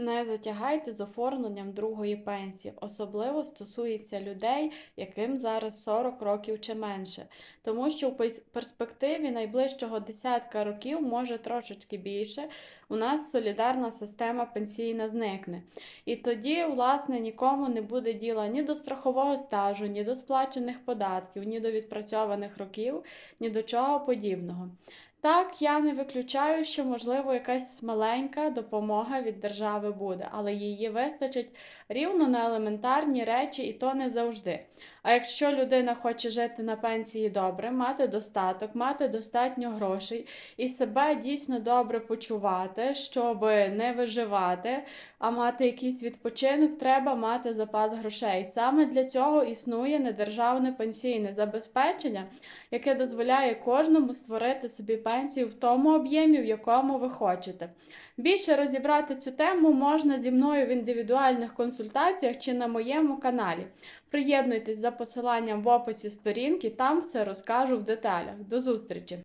Не затягайте з оформленням другої пенсії, особливо стосується людей, яким зараз 40 років чи менше, тому що в перспективі найближчого десятка років, може трошечки більше, у нас солідарна система пенсійна зникне. І тоді, власне, нікому не буде діла ні до страхового стажу, ні до сплачених податків, ні до відпрацьованих років, ні до чого подібного. Так, я не виключаю, що, можливо, якась маленька допомога від держави буде, але її вистачить рівно на елементарні речі, і то не завжди. А якщо людина хоче жити на пенсії добре, мати достаток, мати достатньо грошей і себе дійсно добре почувати, щоб не виживати, а мати якийсь відпочинок, треба мати запас грошей. Саме для цього існує недержавне пенсійне забезпечення, яке дозволяє кожному створити собі пенсію в тому об'ємі, в якому ви хочете. Більше розібрати цю тему можна зі мною в індивідуальних консультаціях чи на моєму каналі. Приєднуйтесь за посиланням в описі сторінки, там все розкажу в деталях. До зустрічі!